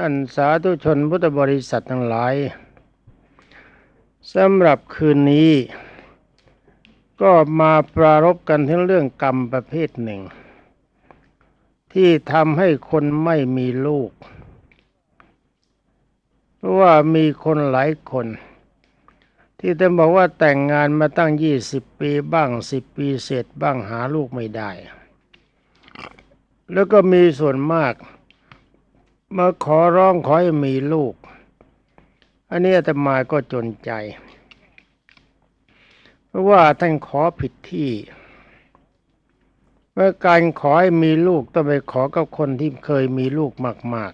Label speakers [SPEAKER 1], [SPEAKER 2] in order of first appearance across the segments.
[SPEAKER 1] ท่านสาธุชนพุทธบริษัททั้งหลายสำหรับคืนนี้ ก็มาปรารบกันถึงเรื่องกรรมประเภทหนึ่ง ที่ทำให้คนไม่มีลูก เพราะว่ามีคนหลายคน ที่จะบอกว่าแต่งงานมาตั้งยี่สิบปีบ้างสิบปีเสร็จบ้างหาลูกไม่ได้ แล้วก็มีส่วนมาก มาขอร้องขอให้มีลูก อันนี้อาตมาก็จนใจ เพราะว่าท่านขอผิดที่เมื่อการขอให้มีลูกต้องไปขอกับคนที่เคยมีลูกมาก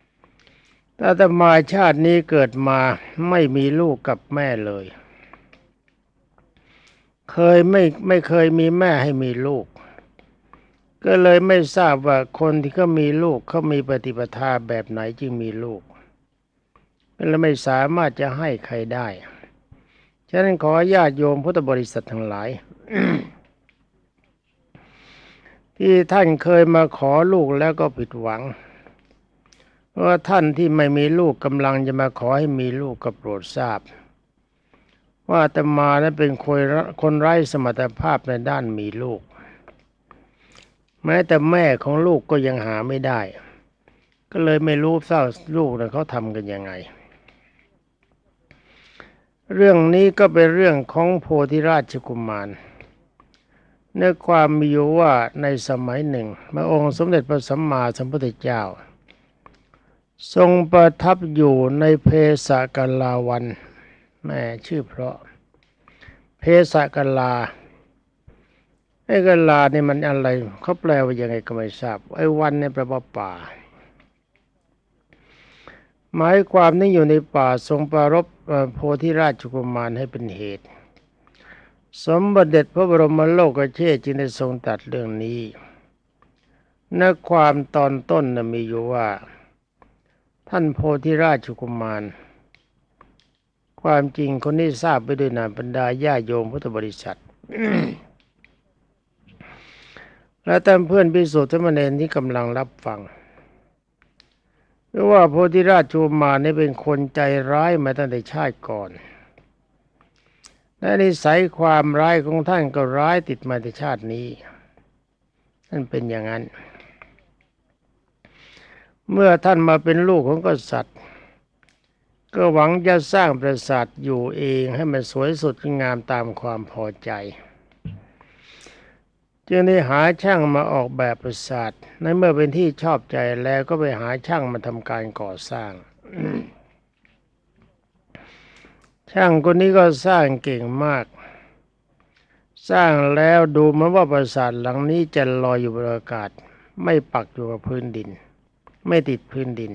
[SPEAKER 1] ๆ แต่อาตมาชาตินี้เกิดมาไม่มีลูกกับแม่เลย เคยไม่ไม่เคยมีแม่ให้มีลูก ก็เลยไม่ทราบว่าคนที่เขามีลูกเขามีปฏิปทาแบบไหนจึงมีลูกก็เลยไม่สามารถจะให้ใครได้ ฉะนั้นขอญาติโยมพุทธบริษัททั้งหลาย ที่ท่านเคยมาขอลูกแล้วก็ผิดหวังเพราะว่าท่านที่ไม่มีลูกกำลังจะมาขอให้มีลูกก็โปรดทราบ ว่าอาตมานั้นเป็นคนคนไร้สมรรถภาพในด้านมีลูก แม้แต่แม่ของลูกก็ยังหาไม่ได้ ก็เลยไม่รู้เศร้าลูกนะเขาทำกันยังไง เรื่องนี้ก็เป็นเรื่องของโพธิราชกุมารเนื้อความมีอยู่ว่าในสมัยหนึ่งพระองค์สมเด็จพระสัมมาสัมพุทธเจ้า ทรงประทับอยู่ในเพสกลาวันแม่ชื่อเพราะ เพสกลา ไอ้กลาเนี่ยมันอะไรเขาแปลว่ายังไงก็ไม่ทราบไอ้วันเนี่ยแปลว่าป่า หมายความนี่อยู่ในป่าทรงปรารบโพธิราชกุมารให้เป็นเหตุ สมบัติเด็จพระบรมโลกเชษจึงได้ทรงตัดเรื่องนี้นักความตอนต้นนะมีอยู่ว่า ท่านโพธิราชกุมาร ความจริงคนนี้ทราบไปด้วยนาบรรดาญาโยมพุทธบริษัท และท่านเพื่อนพิสุทธิ์ธรรมเนรที่กำลังรับฟังเพราะว่าโพธิราชกุมานี่เป็นคนใจร้ายมาตั้งแต่ชาติก่อน และนิสัยความร้ายของท่านก็ร้ายติดมาในชาตินี้ ท่านเป็นอย่างนั้น เมื่อท่านมาเป็นลูกของกษัตริย์ ก็หวังจะสร้างปราสาทอยู่เองให้มันสวยสดงามตามความพอใจ จึงได้หาช่างมาออกแบบปราสาทในเมื่อเป็นที่ชอบใจแล้วก็ไปหาช่างมาทำการก่อสร้าง ช่างคนนี้ก็สร้างเก่งมาก สร้างแล้วดูมือนว่าปราสาทหลังนี้จะลอยอยู่บนอากาศ ไม่ปักอยู่กับพื้นดิน ไม่ติดพื้นดิน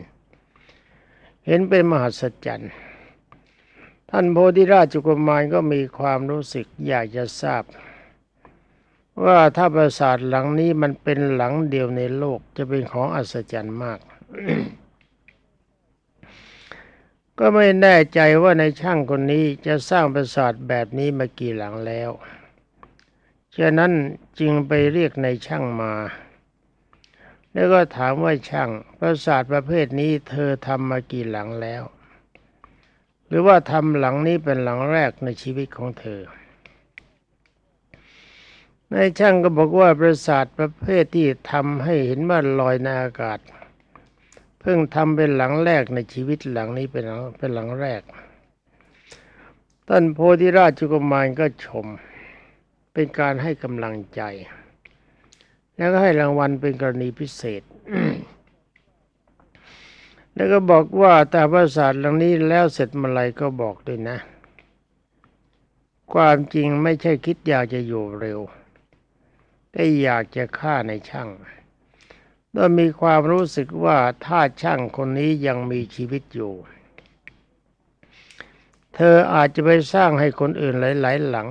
[SPEAKER 1] เห็นเป็นมหัศจรรย์ท่านโพธิราชกุมารก็มีความรู้สึกอยากจะทราบ ว่าถ้าปราสาทหลังนี้มันเป็นหลังเดียวในโลกจะเป็นของอัศจรรย์มาก ก็ไม่แน่ใจว่าในช่างคนนี้จะสร้างปราสาทแบบนี้มากี่หลังแล้วฉะนั้นจึงไปเรียกในช่างมา แล้วก็ถามว่าช่างปราสาทประเภทนี้เธอทำมากี่หลังแล้ว หรือว่าทำหลังนี้เป็นหลังแรกในชีวิตของเธอ ในช่างก็บอกว่าปราสาทประเภทที่ทำให้เห็นว่าลอยในอากาศ เพิ่งทำเป็นหลังแรกในชีวิตหลังนี้เป็นหลังเป็นหลังแรก ท่านโพธิราชกุมารก็ชม เป็นการให้กำลังใจ แล้วก็ให้รางวัลเป็นกรณีพิเศษแล้วก็บอกว่าแต่ปราสาทหลังนี้แล้วเสร็จเมื่อไรก็บอกด้วยนะ ความจริงไม่ใช่คิดอยากจะอยู่เร็ว แต่อยากจะฆ่าในช่างโดยมีความรู้สึกว่าถ้าช่างคนนี้ยังมีชีวิตอยู่ เธออาจจะไปสร้างให้คนอื่นหลาย ๆ หลัง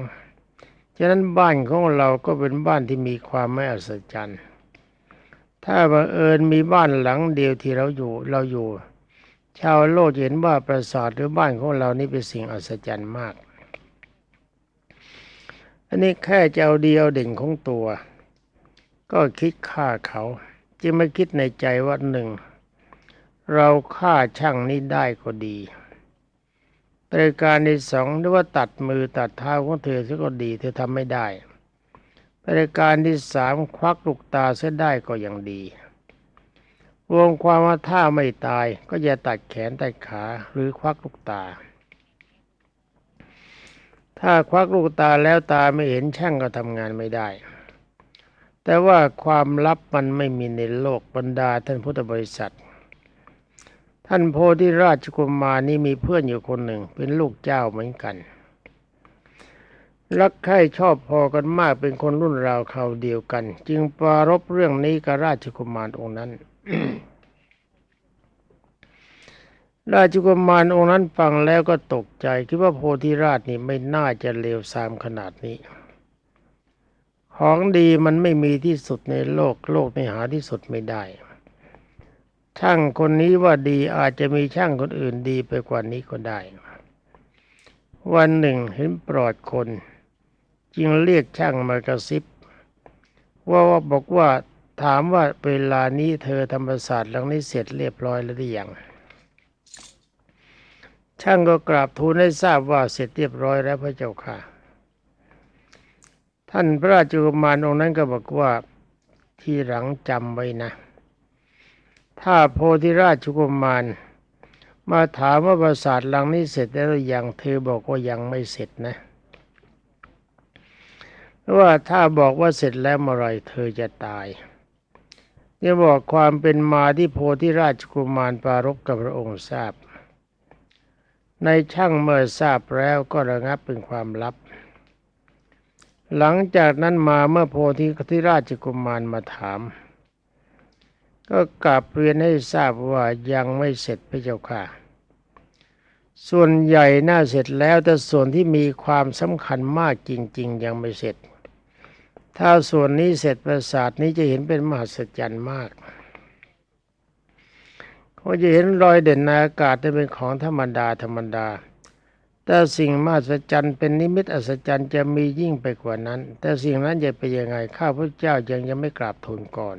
[SPEAKER 1] ฉะนั้นบ้านของเราก็เป็นบ้านที่มีความไม่อัศจรรย์ ถ้าบังเอิญมีบ้านหลังเดียวที่เราอยู่เราอยู่ ชาวโลกเห็นว่าปราสาทหรือบ้านของเรานี่เป็นสิ่งอัศจรรย์มาก อันนี้แค่จะเอาดีเอาเด่นของตัว ก็คิดฆ่าเขาจึงไม่คิดในใจว่าหนึ่ง เราฆ่าช่างนี้ได้ก็ดีรายการที่สองหรือว่าตัดมือตัดเท้าของเธอซะก็ดี เธอทำไม่ได้รายการที่สามควักลูกตาเสียได้ก็ยังดี รวมความว่าถ้าไม่ตายก็อย่าตัดแขนตัดขาหรือควักลูกตา ถ้าควักลูกตาแล้วตาไม่เห็นช่างก็ทำงานไม่ได้ แต่ว่าความลับมันไม่มีในโลกบรรดาท่านพุทธบริษัท ท่านโพธิราชกุมารนี่มีเพื่อนอยู่คนหนึ่ง เป็นลูกเจ้าเหมือนกัน รักใคร่ชอบพอกันมากเป็นคนรุ่นราวคราวเดียวกัน จึงปรารบเรื่องนี้กับราชกุมารองค์นั้น ราชกุมารองค์นั้นฟังแล้วก็ตกใจ คิดว่าโพธิราชนี่ไม่น่าจะเลวทรามขนาดนี้ ของดีมันไม่มีที่สุดในโลกโลกในหาที่สุดไม่ได้ ช่างคนนี้ว่าดีอาจจะมีช่างคนอื่นดีไปกว่านี้ก็ได้ วันหนึ่งเห็นปลอดคน จึงเรียกช่างมากระซิบ ว่าว่าบอกว่าถามว่าเวลานี้เธอธรรมศาสตร์หลังนี้เสร็จเรียบร้อยแล้วหรือยังช่างก็กราบทูลให้ทราบว่าเสร็จเรียบร้อยแล้วพระเจ้าค่ะ ท่านพระราชกุมารองค์นั้นก็บอกว่าที่หลังจำไว้นะ ถ้าโพธิราชกุมาร มาถามว่าปราสาทหลังนี้เสร็จแล้วหรือยังเธอบอกว่ายังไม่เสร็จนะเพราะว่าถ้าบอกว่าเสร็จแล้วเมื่อไรเธอจะตายนี่บอกความเป็นมาที่โพธิราชกุมารปรารบกับพระองค์ทราบ ในช่างเมื่อทราบแล้วก็ระงับเป็นความลับ หลังจากนั้นมาเมื่อโพธิธิราชกุมารมาถาม ก็กลับเรียนให้ทราบว่ายังไม่เสร็จพระเจ้าค่ะ ส่วนใหญ่น่าเสร็จแล้วแต่ส่วนที่มีความสำคัญมากจริง ๆ ยังไม่เสร็จ ถ้าส่วนนี้เสร็จประสาทนี้จะเห็นเป็นมหัศจรรย์มากเขาจะเห็นรอยเด่นในอากาศจะเป็นของธรรมดาธรรมดา แต่สิ่งมหัศจรรย์เป็นนิมิตอัศจรรย์จะมียิ่งไปกว่านั้น แต่สิ่งนั้นจะเป็นยังไงข้าพเจ้ายังยังไม่กราบทูลก่อน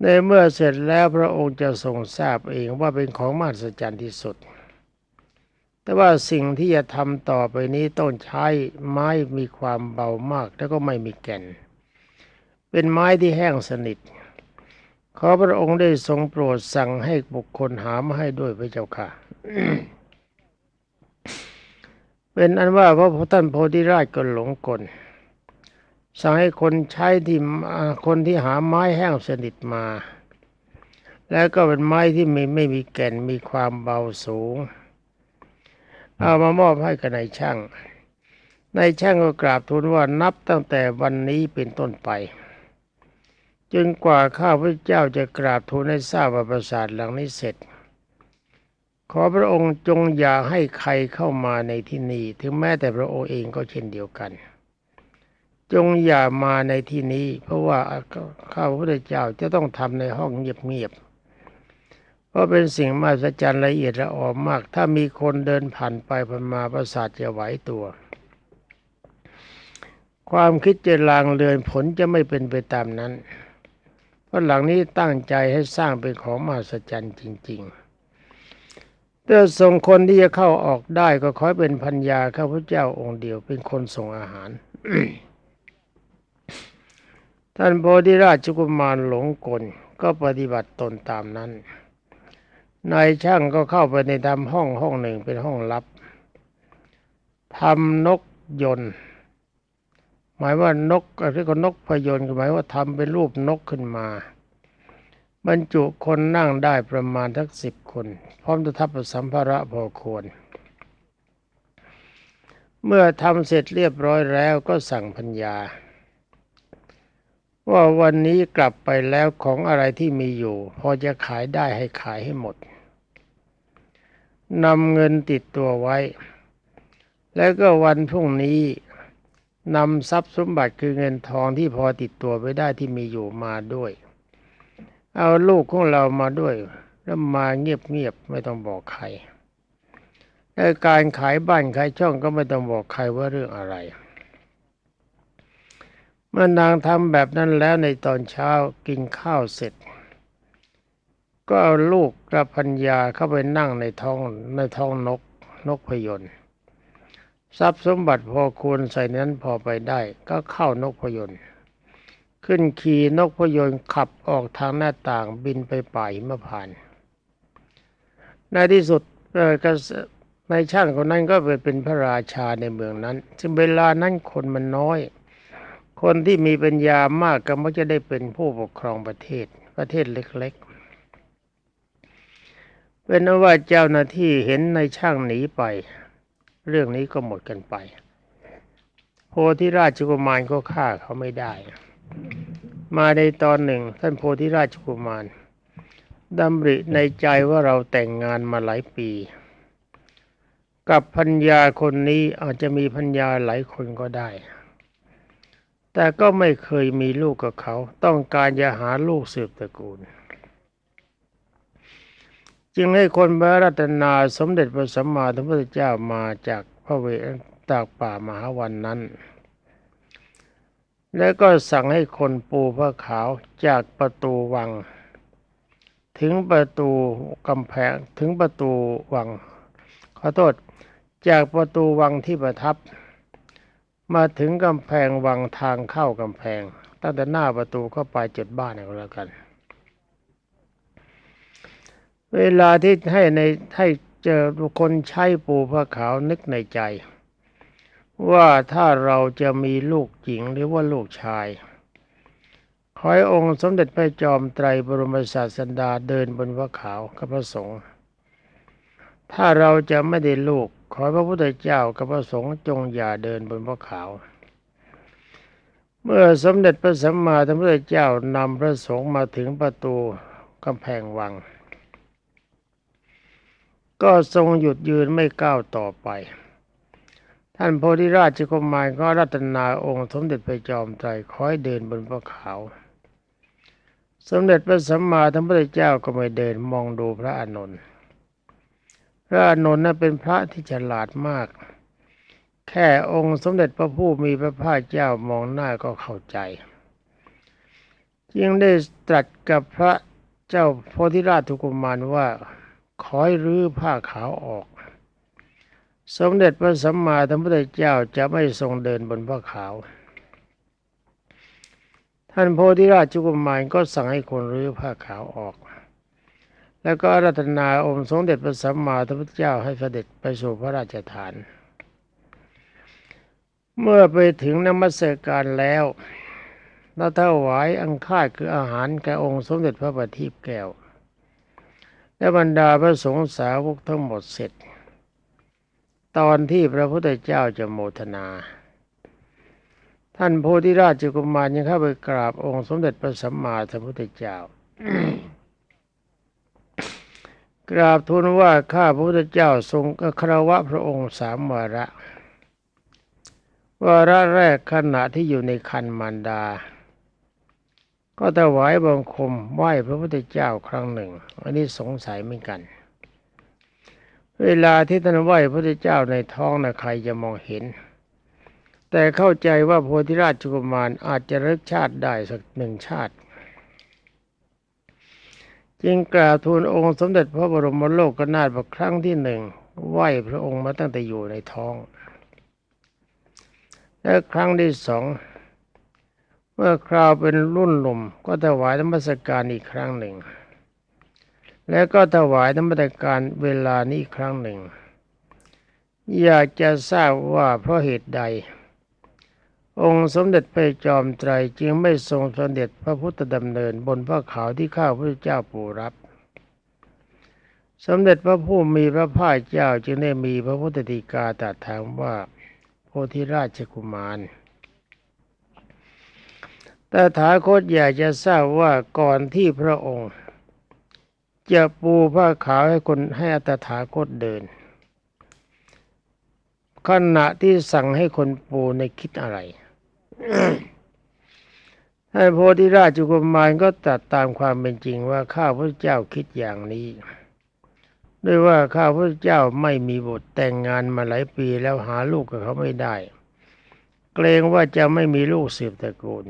[SPEAKER 1] ในเมื่อเสร็จแล้วพระองค์จะทรงทราบเองว่าเป็นของมหัศจรรย์ที่สุด แต่ว่าสิ่งที่จะทำต่อไปนี้ต้องใช้ไม้มีความเบามากแล้วก็ไม่มีแก่น เป็นไม้ที่แห้งสนิท ขอพระองค์ได้ทรงโปรดสั่งให้บุคคลหามาให้ด้วยพระเจ้าค่ะ เป็นอันว่าพระท่านโพธิราชก็หลงกลสั่งให้คนใช้ที่คนที่หาไม้แห้งสนิทมา แล้วก็เป็นไม้ที่ไม่ไม่มีแก่นมีความเบาสูง เอามามอบให้กับนายช่างนายช่างก็กราบทูลว่านับตั้งแต่วันนี้เป็นต้นไปจนกว่าข้าพเจ้าจะกราบทูลให้ทราบว่าปราสาทหลังนี้เสร็จ ขอพระองค์จงอย่าให้ใครเข้ามาในที่นี้ ถึงแม้แต่พระองค์เองก็เช่นเดียวกัน จงอย่ามาในที่นี้ เพราะว่าข้าพระพุทธเจ้าจะต้องทำในห้องเงียบๆเพราะเป็นสิ่งมหัศจรรย์ละเอียดละออมาก ถ้ามีคนเดินผ่านไปผ่านมาประสาทจะไหวตัว ความคิดจะลางเลือนผลจะไม่เป็นไปตามนั้น เพราะหลังนี้ตั้งใจให้สร้างเป็นของมหัศจรรย์จริง ๆ แต่ส่งคนที่จะเข้าออกได้ก็ขอเป็นพัญญาข้าพเจ้าองค์เดียวเป็นคนส่งอาหาร ท่านโพธิราชกุมารหลงกลก็ปฏิบัติตนตามนั้น นายช่างก็เข้าไปในทำห้องห้องหนึ่งเป็นห้องลับทำนกยนต์ หมายว่านกอะไรก็นกพยนต์หมายว่าทำเป็นรูปนกขึ้นมา บรรจุคนนั่งได้ประมาณทักสิบคน พร้อมจะทับสัมภาระพอควร เมื่อทำเสร็จเรียบร้อยแล้วก็สั่งพัญญา ว่าวันนี้กลับไปแล้วของอะไรที่มีอยู่ พอจะขายได้ให้ขายให้หมดนำเงินติดตัวไว้ แล้วก็วันพรุ่งนี้นำทรัพย์สมบัติคือเงินทองที่พอติดตัวไว้ได้ที่มีอยู่มาด้วย เอาลูกของเรามาด้วย แล้วมาเงียบๆไม่ต้องบอกใครและการขายบ้านขายช่องก็ไม่ต้องบอกใครว่าเรื่องอะไร เมื่อนางทำแบบนั้นแล้วในตอนเช้ากินข้าวเสร็จ ก็เอาลูกกับพัญญาเข้าไปนั่งในท้องในท้องนกนกพยนต์ทรัพย์สมบัติพอควรใส่นั้นพอไปได้ ก็เข้านกพยนต์ ขึ้นขี่นกพยนต์ขับออกทางหน้าต่างบินไปป่าหิมพานในที่สุดในช่างคนนั้นก็ไปเป็นพระราชาในเมืองนั้น ซึ่งเวลานั้นคนมันน้อย คนที่มีปัญญามากก็มักจะได้เป็นผู้ปกครองประเทศประเทศเล็ก ๆ เป็นอันว่าเจ้าหน้าที่เห็นในช่างหนีไป เรื่องนี้ก็หมดกันไป โพธิราชกุมารก็ฆ่าเขาไม่ได้ มาในตอนหนึ่ง ท่านโพธิราชกุมารดำริในใจว่าเราแต่งงานมาหลายปี กับพัญญาคนนี้อาจจะมีพัญญาหลายคนก็ได้ แต่ก็ไม่เคยมีลูกกับเขา ต้องการจะหาลูกสืบตระกูล จึงให้คนพระรัตนาสมเด็จพระสัมมาสัมพุทธเจ้ามาจากพระเวตากป่ามหาวันนั้น แล้วก็สั่งให้คนปูผ้าขาวจากประตูวัง ถึงประตูกำแพงถึงประตูวัง ขอโทษ จากประตูวังที่ประทับ มาถึงกำแพงวังทางเข้ากำแพง ตั้งแต่หน้าประตูเข้าไปเจ็ดบ้านก็แล้วกัน เวลาที่ให้ในให้เจอคนใช้ปูผ้าขาวนึกในใจ ว่าถ้าเราจะมีลูกหญิงหรือว่าลูกชายขอให้องค์สมเด็จพระจอมไตรบรมศาสดาเดินบนผ้าขาวกับพระสงฆ์ถ้าเราจะไม่ได้ลูก ขอให้พระพุทธเจ้ากับพระสงฆ์จงอย่าเดินบนผ้าขาว เมื่อสมเด็จพระสัมมาสัมพุทธเจ้านำพระสงฆ์มาถึงประตูกำแพงวัง ก็ทรงหยุดยืนไม่ก้าวต่อไป ท่านโพธิราชกุมารก็รัตนาองค์สมเด็จพระจอมไตรคอยเดินบนพระขาว สมเด็จพระสัมมาสัมพุทธเจ้าก็ไม่เดินมองดูพระอานนท์พระอานนท์นั้นเป็นพระที่ฉลาดมาก แค่องค์สมเด็จพระผู้มีพระภาคเจ้ามองหน้าก็เข้าใจ จึงได้ตรัสกับพระเจ้าโพธิราชกุมารว่าขอให้รื้อผ้าขาวออก สมเด็จพระสัมมาสัมพุทธเจ้าจะไม่ทรงเดินบนผ้าขาว ท่านโพธิราชกุมารก็สั่งให้คนรื้อผ้าขาวออก แล้วก็รัตนาองค์สมเด็จพระสัมมาสัมพุทธเจ้าให้เสด็จไปสู่พระราชฐาน เมื่อไปถึงนมัสการแล้วเราถวายอังคาดคืออาหารแก่องค์สมเด็จพระบัณฑิตแก้ว และบรรดาพระสงฆ์สาวกทั้งหมดเสร็จ ตอนที่พระพุทธเจ้าจะโมทนา ท่านโพธิราชกุมารยังเข้าไปกราบองค์สมเด็จพระสัมมาสัมพุทธเจ้ากราบทูลว่าข้าพระพุทธเจ้าทรงคารวะพระองค์สามวาระ วาระแรกขณะที่อยู่ในคันมารดา ก็ถวายบังคมไหว้พระพุทธเจ้าครั้งหนึ่ง อันนี้สงสัยเหมือนกัน เวลาที่ท่านไหว้พระเจ้าในท้องนะใครจะมองเห็น แต่เข้าใจว่าโพธิราชกุมารอาจจะรึกชาติได้สักหนึ่งชาติ จึงกราบทูลองค์สมเด็จพระบรมโลกนาถว่าครั้งที่หนึ่งไหว้พระองค์มาตั้งแต่อยู่ในท้อง และครั้งที่สองเมื่อคราวเป็นรุ่นหนุ่มก็ถวายธรรมสการอีกครั้งหนึ่ง แล้วก็ถวายธรรมสการเวลานี้ครั้งหนึ่ง อยากจะทราบว่าเพราะเหตุใด องค์สมเด็จพระจอมไตรจึงไม่ทรงสมเด็จพระพุทธดำเนินบนพระขาวที่ข้าพระเจ้าปูรับ สมเด็จพระผู้มีพระภาคเจ้าจึงได้มีพระพุทธฎีกาตรัสถามว่าโพธิราชกุมารแต่ถาคตอยากจะทราบว่าก่อนที่พระองค์ จะปูผ้าขาวให้คนให้อัตถาคตเดิน ขณะที่สั่งให้คนปูในคิดอะไรท่านโพธิราชกุมารก็ตรัสตามความเป็นจริงว่าข้าพระเจ้าคิดอย่างนี้ ด้วยว่าข้าพระเจ้าไม่มีบุตรแต่งงานมาหลายปีแล้วหาลูกกับเขาไม่ได้ เกรงว่าจะไม่มีลูกสืบตระกูล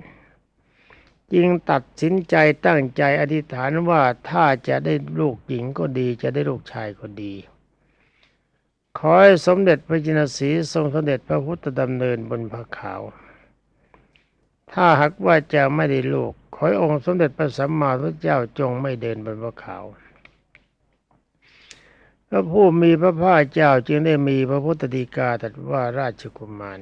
[SPEAKER 1] จึงตัดสินใจตั้งใจอธิษฐานว่าถ้าจะได้ลูกหญิงก็ดี จะได้ลูกชายก็ดี ขอให้สมเด็จพระจินสีทรงสมเด็จพระพุทธดำเนินบนพระขาว ถ้าหากว่าจะไม่ได้ลูก ขอให้องค์สมเด็จพระสัมมาสัมพุทธเจ้าจงไม่เดินบนพระขาวพระผู้มีพระภาคเจ้าจึงได้มีพระพุทธดีกาตรัสว่าราชกุมาร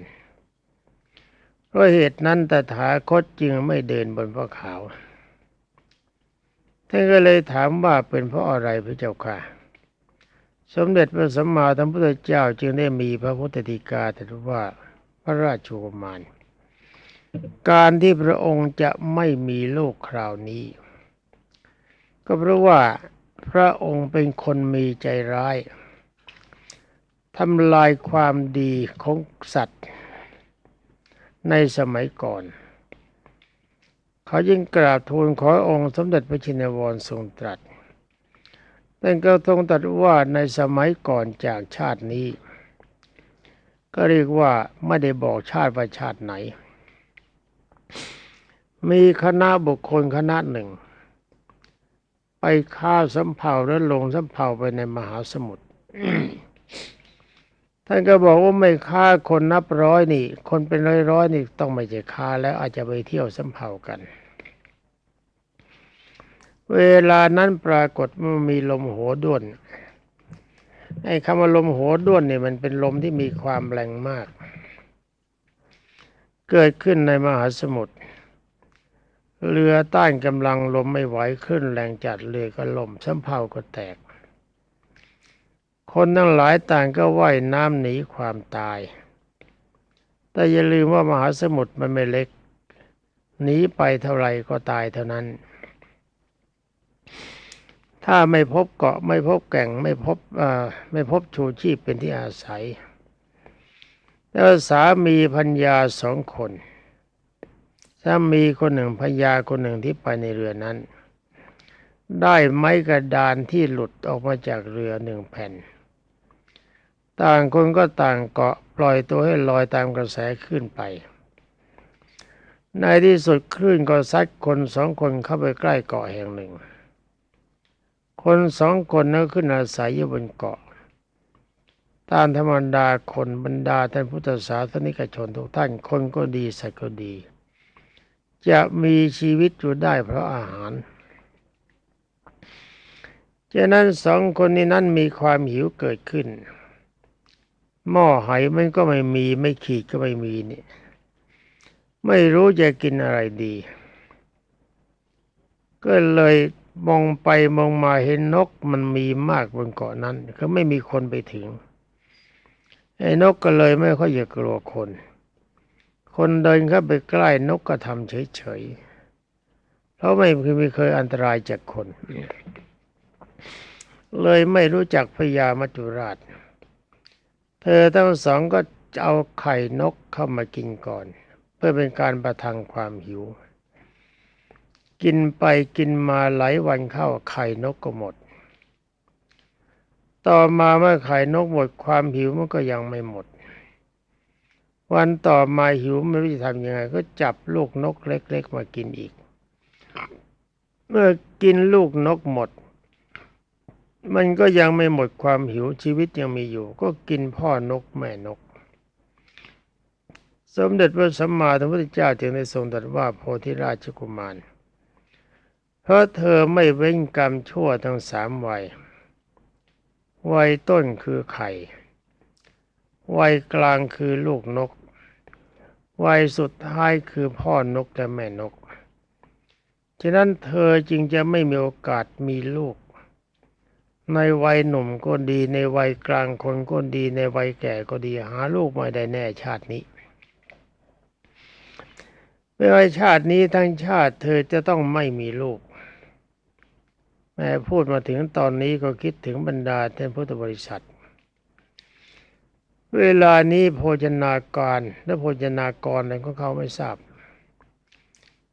[SPEAKER 1] เพราะเหตุนั้นตถาคตจึงไม่เดินบนพระขาวท่านก็เลยถามว่าเป็นเพราะอะไรพระเจ้าค่ะ สมเด็จพระสัมมาสัมพุทธเจ้าจึงได้มีพระพุทธดีกาตรัสว่าพระราชกุมารการที่พระองค์จะไม่มีลูกคราวนี้ ก็เพราะว่าพระองค์เป็นคนมีใจร้ายทำลายความดีของสัตว์ ในสมัยก่อน เขายิ่งกราบทูลขอองค์สมเด็จพระชินวรทรงตรัสแต่ก็ทรงตรัสว่าในสมัยก่อนจากชาตินี้ ก็เรียกว่าไม่ได้บอกชาติว่าชาติไหน มีคณะบุคคลคณะหนึ่ง ไปฆ่าสำเภาแล้วลงสำเภาไปในมหาสมุทร ท่านก็บอกว่าไม่ฆ่าคนนับร้อยนี่ คนเป็นร้อยร้อยนี่ต้องไม่ใช่ฆ่าแล้วอาจจะไปเที่ยวสำเภากัน เวลานั้นปรากฏว่ามีลมโหด้วนไอ้คำว่าลมโหด้วนเนี่ยมันเป็นลมที่มีความแรงมาก เกิดขึ้นในมหาสมุทรเรือต้านกำลังลมไม่ไหวขึ้นแรงจัดเรือก็ล่มสำเภาก็แตก คนทั้งหลายต่างก็ว่ายน้ำหนีความตาย แต่อย่าลืมว่ามหาสมุทรมันไม่เล็ก หนีไปเท่าไหร่ก็ตายเท่านั้น ถ้าไม่พบเกาะไม่พบแก่งไม่พบไม่พบชูชีพเป็นที่อาศัย แล้วสามีพัญญาสองคนสามีคนหนึ่งพัญญาคนหนึ่งที่ไปในเรือนั้นได้ไม้กระดานที่หลุดออกมาจากเรือหนึ่งแผ่น ต่างคนก็ต่างเกาะปล่อยตัวให้ลอยตามกระแสขึ้นไป ในที่สุดคลื่นก็ซัดคนสองคนเข้าไปใกล้เกาะแห่งหนึ่ง คนสองคนนั้นขึ้นอาศัยอยู่บนเกาะ ตามธรรมดาคนบรรดาท่านพุทธศาสนิกชนทุกท่านคนก็ดีสัตว์ก็ดี จะมีชีวิตอยู่ได้เพราะอาหารฉะนั้นสองคนนี้นั้นมีความหิวเกิดขึ้น หม้อไหมันก็ไม่มีไม่ขีดก็ไม่มีนี่ไม่รู้จะกินอะไรดี ก็เลยมองไปมองมาเห็นนกมันมีมากบนเกาะนั้นเขาไม่มีคนไปถึงไอ้นกก็เลยไม่ค่อยจะกลัวคน คนเดินเข้าไปใกล้นกก็ทำเฉยๆเพราะไม่เคยม่เคยอันตรายจากคน เลยไม่รู้จักพญามัจจุราช เธอทั้งสองก็เอาไข่นกเข้ามากินก่อน เพื่อเป็นการประทังความหิว กินไปกินมาหลายวันเข้าไข่นกก็หมด ต่อมาเมื่อไข่นกหมดความหิวมันก็ยังไม่หมด วันต่อมาหิวไม่รู้จะทำยังไง ก็จับลูกนกเล็ก ๆ มากินอีก เมื่อกินลูกนกหมด มันก็ยังไม่หมดความหิวชีวิตยังมีอยู่ ก็กินพ่อนกแม่นก สมเด็จพระสัมมาสัมพุทธเจ้าจึงได้ทรงตรัสว่าโพธิราชกุมาร เพราะเธอไม่เว้นกรรมชั่วทั้งสามวัย วัยต้นคือไข่ วัยกลางคือลูกนก วัยสุดท้ายคือพ่อนกและแม่นก ฉะนั้นเธอจึงจะไม่มีโอกาสมีลูก ในวัยหนุ่มก็ดีในวัยกลางคนก็ดีในวัยแก่ก็ดีหาลูกไม่ได้แน่ชาตินี้ไม่ว่าชาตินี้ทั้งชาติเธอจะต้องไม่มีลูก แม่พูดมาถึงตอนนี้ก็คิดถึงบรรดาท่านพุทธบริษัท เวลานี้โภชนาการและโภชนากรอะไรของเขาไม่ทราบ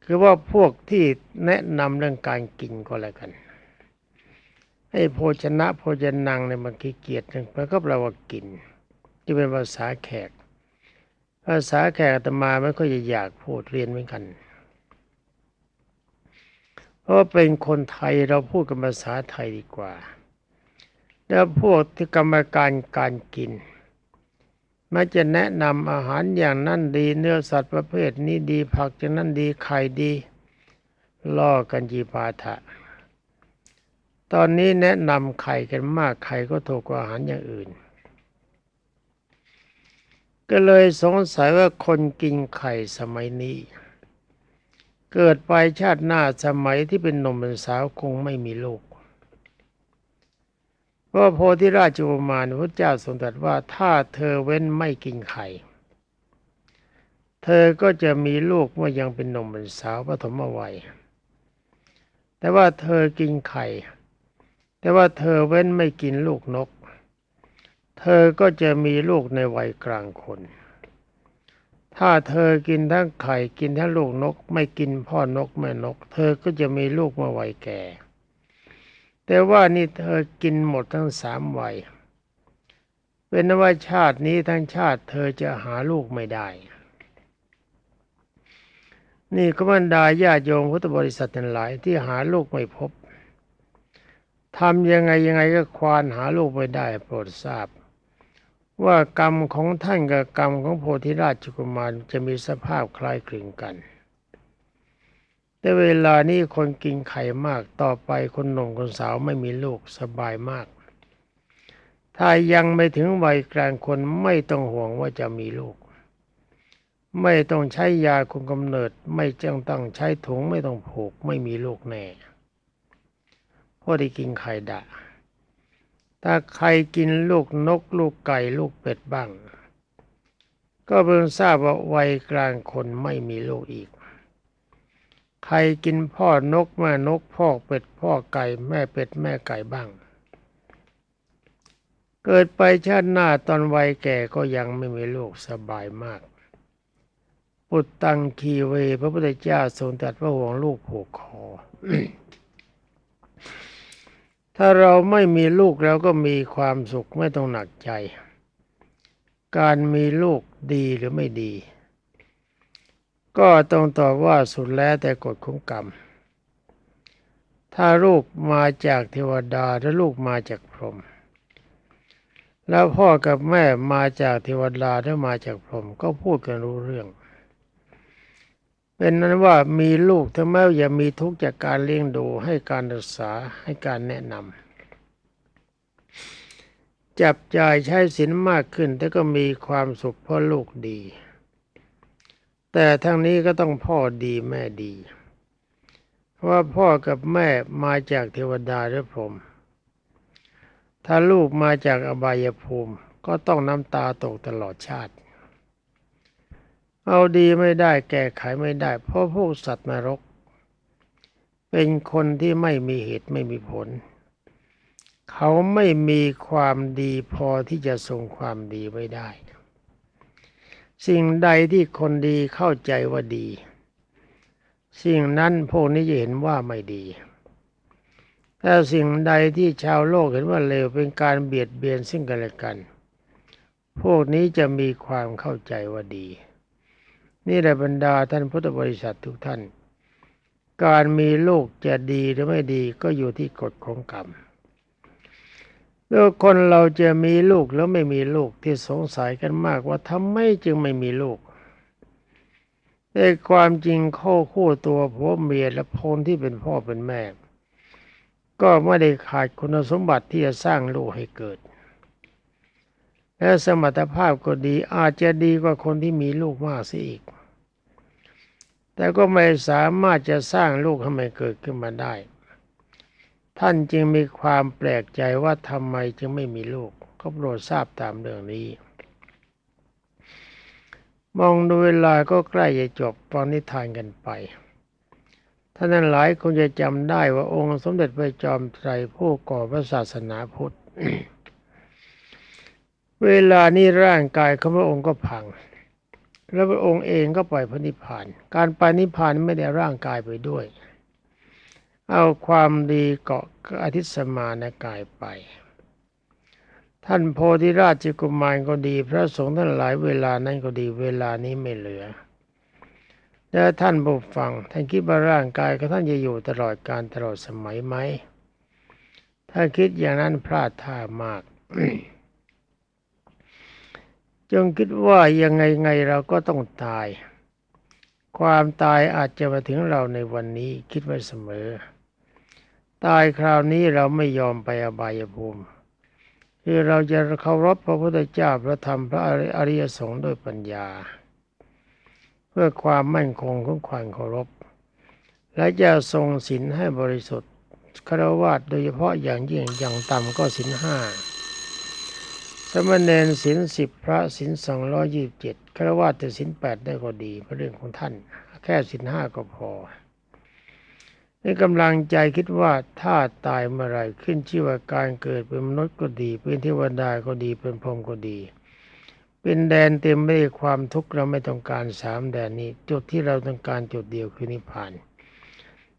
[SPEAKER 1] คือว่าพวกที่แนะนำเรื่องการกินก็แล้วกัน ให้โภชนะโภชนังเนี่ยมันขี้เกียจมันก็แปลว่ากิน ที่เป็นภาษาแขก ภาษาแขกตมาไม่ค่อยจะอยากพูดเรียนเหมือนกัน เพราะว่าเป็นคนไทยเราพูดกันภาษาไทยดีกว่า แล้วพวกที่กรรมการการกินมักจะแนะนำอาหารอย่างนั้นดี เนื้อสัตว์ประเภทนี้ดีผักอย่างนั้นดีไข่ดีล่อกันจีปาถะ ตอนนี้แนะนำไข่กันมากไข่ก็ถูกกว่าอาหารอย่างอื่น ก็เลยสงสัยว่าคนกินไข่สมัยนี้ เกิดไปชาติหน้าสมัยที่เป็นหนุ่มเป็นสาวคงไม่มีลูกเพราะโพธิราชกุมารพระเจ้าทรงตรัสว่าถ้าเธอเว้นไม่กินไข่เธอก็จะมีลูกเมื่อยังเป็นหนุ่มเป็นสาวปฐมวัย แต่ว่าเธอกินไข่ แต่ว่าเธอเว้นไม่กินลูกนก เธอก็จะมีลูกในวัยกลางคน ถ้าเธอกินทั้งไข่กินทั้งลูกนก ไม่กินพ่อนกแม่นก เธอก็จะมีลูกเมื่อวัยแก่ แต่ว่านี่เธอกินหมดทั้งสามวัยเป็นนว่าชาตินี้ทั้งชาติเธอจะหาลูกไม่ได้ นี่ก็บรรดาญาโยมพุทธบริษัททั้งหลายที่หาลูกไม่พบ ทำยังไงยังไงก็ควานหาลูกไม่ได้ โปรดทราบ ว่ากรรมของท่านกับกรรมของโพธิราชกุมารจะมีสภาพคล้ายคลึงกัน แต่เวลานี้คนกินไข่มากต่อไปคนหนุ่มคนสาวไม่มีลูกสบายมาก ถ้ายังไม่ถึงวัยกลางคนไม่ต้องห่วงว่าจะมีลูก ไม่ต้องใช้ยาคุมกำเนิด ไม่จังต้องใช้ถุงไม่ต้องผูกไม่มีลูกแน่ พราะได้กินไข่ดะ ถ้าใครกินลูกนกลูกไก่ลูกเป็ดบ้าง ก็เพิ่งทราบว่าวัยกลางคนไม่มีลูกอีก ใครกินพ่อนกแม่นกพ่อเป็ดพ่อไก่แม่เป็ดแม่ไก่บ้าง เกิดไปชาติหน้าตอนวัยแก่ก็ยังไม่มีลูกสบายมากปุตตังคีเว พระพุทธเจ้าทรงตรัสว่าห่วงลูกผูกคอ ถ้าเราไม่มีลูกเราก็มีความสุขไม่ต้องหนักใจ การมีลูกดีหรือไม่ดี ก็ต้องตอบว่าสุดแล้วแต่กฎของกรรม ถ้าลูกมาจากเทวดาและลูกมาจากพรหมแล้วพ่อกับแม่มาจากเทวดาและมาจากพรหมก็พูดกันรู้เรื่อง เป็นนั้นว่ามีลูกถึงแม้อย่ามีทุกข์จากการเลี้ยงดูให้การศึกษาให้การแนะนำจับจ่ายใช้สินมากขึ้นแต่ก็มีความสุขเพราะลูกดี แต่ทั้งนี้ก็ต้องพ่อดีแม่ดี เพราะว่าพ่อกับแม่มาจากเทวดาหรือพรหมถ้าลูกมาจากอบายภูมิ ก็ต้องน้ำตาตกตลอดชาติ เอาดีไม่ได้แก้ไขไม่ได้ เพราะพวกสัตว์นรก เป็นคนที่ไม่มีเหตุไม่มีผล เขาไม่มีความดีพอที่จะทรงความดีไว้ได้ สิ่งใดที่คนดีเข้าใจว่าดี สิ่งนั้นพวกนี้จะเห็นว่าไม่ดีถ้าสิ่งใดที่ชาวโลกเห็นว่าเลวเป็นการเบียดเบียนซึ่งกันและกัน พวกนี้จะมีความเข้าใจว่าดี นี่แหละบรรดาท่านพุทธบริษัททุกท่าน การมีลูกจะดีหรือไม่ดีก็อยู่ที่กฎของกรรมแล้วคนเราจะมีลูกแล้วไม่มีลูกที่สงสัยกันมากว่าทำไมจึงไม่มีลูกแต่ความจริงข้าคู่ตัวผัวเมียและพนที่เป็นพ่อเป็นแม่ ก็ไม่ได้ขาดคุณสมบัติที่จะสร้างลูกให้เกิด และสมรรถภาพก็ดีอาจจะดีกว่าคนที่มีลูกมากเสียอีก แต่ก็ไม่สามารถจะสร้างลูกให้มันเกิดขึ้นมาได้ ท่านจึงมีความแปลกใจว่าทำไมจึงไม่มีลูก ก็โปรดทราบตามเรื่องนี้ มองดูเวลาก็ใกล้จะจบตอนนิทานกันไปท่านนั้นหลายคงจะจำได้ว่าองค์สมเด็จพระจอมไตรผู้ก่อพระศาสนาพุทธ เวลานี้ร่างกายของพระองค์ก็พัง แล้วพระองค์เองก็ไปพระนิพพาน การไปนิพพานไม่ได้ร่างกายไปด้วย เอาความดีเกาะอธิสมานกายไป ท่านโพธิราชกุมารก็ดี พระสงฆ์ท่านหลายเวลานั้นก็ดีเวลานี้ไม่เหลือแล้วท่านผู้ฟังท่านคิดว่าร่างกายของท่านจะอยู่ตลอดการตลอดสมัยไหม ถ้าคิดอย่างนั้นพลาดท่ามาก จงคิดว่ายังไงไงเราก็ต้องตาย ความตายอาจจะมาถึงเราในวันนี้คิดไว้เสมอ ตายคราวนี้เราไม่ยอมไปอบายภูมิ คือเราจะเคารพพระพุทธเจ้าพระธรรมพระอริยสงฆ์ด้วยปัญญา เพื่อความมั่นคงของความเคารพ และจะทรงศีลให้บริสุทธิ์คารวะโดยเฉพาะอย่างยิ่งอย่างต่ำก็ศีลห้า สมณเณรศีลสิบพระศีลสองร้อยี่สิบเจ็ดคารวะแต่ศีลแปดได้ก็ดีเพราะเรื่องของท่าน แค่ศีลห้าก็พอในกำลังใจคิดว่าถ้าตายเมื่อไรขึ้นชื่อว่าการเกิดเป็นมนุษย์ก็ดี เป็นเทวดาก็ดีเป็นพรหมก็ดี เป็นแดนเต็มไปด้วยความทุกข์เราไม่ต้องการสามแดนนี้ จุดที่เราต้องการจุดเดียวคือนิพพาน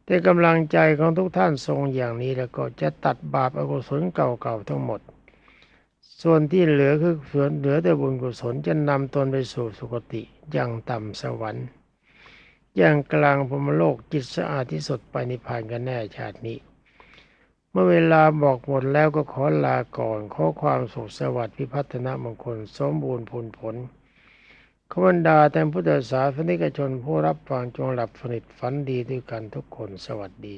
[SPEAKER 1] แต่กำลังใจของทุกท่านทรงอย่างนี้แล้วก็จะตัดบาปอกุศลเก่าๆทั้งหมด ส่วนที่เหลือคือส่วนเหลือแต่บุญกุศลจะนำตนไปสู่สุคติอย่างต่ำสวรรค์ อย่างกลางพรมโลกจิตสะอาดที่สุดไปนิพพานกันแน่ชาตินี้ เมื่อเวลาบอกหมดแล้วก็ขอลาก่อนขอความสุขสวัสดิ์พิพัฒนมงคลสมบูรณ์ผลผลขบันดาแต่พุทธศาสนิกชนผู้รับฟังจงหลับสนิทฝันดีด้วยกันทุกคนสวัสดี